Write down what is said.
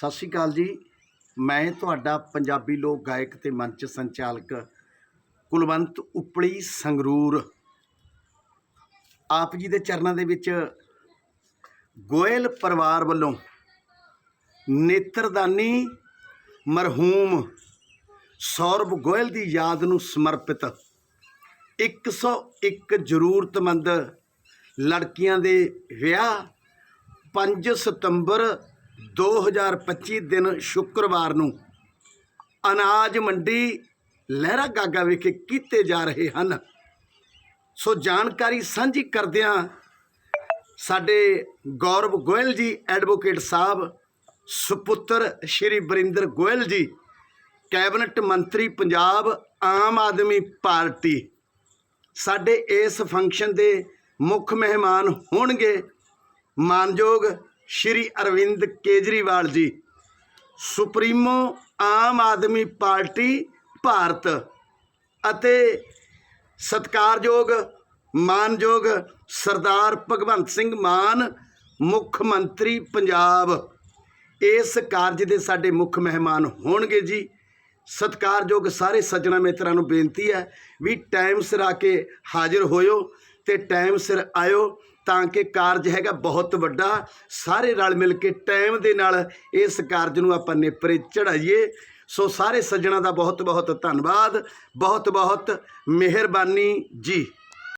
ਸਤਿ ਸ਼੍ਰੀ ਅਕਾਲ ਜੀ। ਮੈਂ ਤੁਹਾਡਾ ਪੰਜਾਬੀ ਲੋਕ ਗਾਇਕ ਤੇ ਮੰਚ ਸੰਚਾਲਕ ਕੁਲਵੰਤ ਉਪਲੀ ਸੰਗਰੂਰ। ਆਪ ਜੀ ਦੇ ਚਰਨਾਂ ਦੇ ਵਿੱਚ ਗੋਇਲ ਪਰਿਵਾਰ ਵੱਲੋਂ ਨੇਤਰਦਾਨੀ ਮਰਹੂਮ ਸੌਰਵ ਗੋਇਲ ਦੀ ਯਾਦ ਨੂੰ ਸਮਰਪਿਤ 101 ਜ਼ਰੂਰਤਮੰਦ ਲੜਕੀਆਂ ਦੇ ਵਿਆਹ 5 ਸਤੰਬਰ 2025 ਦਿਨ ਸ਼ੁੱਕਰਵਾਰ ਨੂੰ ਅਨਾਜ ਮੰਡੀ ਲਹਿਰਾ ਗਾਗਾ ਵਿਖੇ ਕੀਤੇ ਜਾ ਰਹੇ ਹਨ। ਸੋ ਜਾਣਕਾਰੀ ਸਾਂਝੀ ਕਰਦਿਆਂ ਸਾਡੇ ਗੌਰਵ ਗੋਇਲ ਜੀ ਐਡਵੋਕੇਟ ਸਾਹਿਬ, ਸੁਪੁੱਤਰ ਸ਼੍ਰੀ ਬਰਿੰਦਰ ਗੋਇਲ ਜੀ, ਕੈਬਨਿਟ ਮੰਤਰੀ ਪੰਜਾਬ, ਆਮ ਆਦਮੀ ਪਾਰਟੀ, ਸਾਡੇ ਇਸ ਫੰਕਸ਼ਨ ਦੇ ਮੁੱਖ ਮਹਿਮਾਨ ਹੋਣਗੇ। ਮਾਨਯੋਗ ਸ਼੍ਰੀ ਅਰਵਿੰਦ ਕੇਜਰੀਵਾਲ ਜੀ, ਸੁਪਰੀਮੋ ਆਮ ਆਦਮੀ ਪਾਰਟੀ, ਭਾਰਤ ਅਤੇ ਸਤਿਕਾਰਯੋਗ, ਮਾਨਯੋਗ ਸਰਦਾਰ ਭਗਵੰਤ ਸਿੰਘ ਮਾਨ, ਮੁੱਖ ਮੰਤਰੀ ਪੰਜਾਬ। ਇਸ ਕਾਰਜ ਦੇ ਸਾਡੇ ਮੁੱਖ ਮਹਿਮਾਨ ਹੋਣਗੇ ਜੀ। ਸਤਿਕਾਰਯੋਗ ਸਾਰੇ ਸੱਜਣਾ ਮਿੱਤਰਾਂ ਨੂੰ ਬੇਨਤੀ ਹੈ ਵੀ ਟਾਈਮ ਸਿਰ ਆ ਕੇ ਹਾਜ਼ਰ ਹੋਇਓ। ਤੇ ਟਾਈਮ ਸਿਰ ਆਇਓ ਤਾਂ ਕਿ ਕਾਰਜ ਹੈਗਾ ਬਹੁਤ ਵੱਡਾ। ਸਾਰੇ ਰਲ ਮਿਲ ਕੇ ਟਾਈਮ ਦੇ ਨਾਲ ਇਸ ਕਾਰਜ ਨੂੰ ਆਪਾਂ ਨੇਪਰੇ ਚੜਾਈਏ। ਸੋ ਸਾਰੇ ਸੱਜਣਾ ਦਾ ਬਹੁਤ ਬਹੁਤ ਧੰਨਵਾਦ। ਬਹੁਤ ਬਹੁਤ ਮਿਹਰਬਾਨੀ ਜੀ।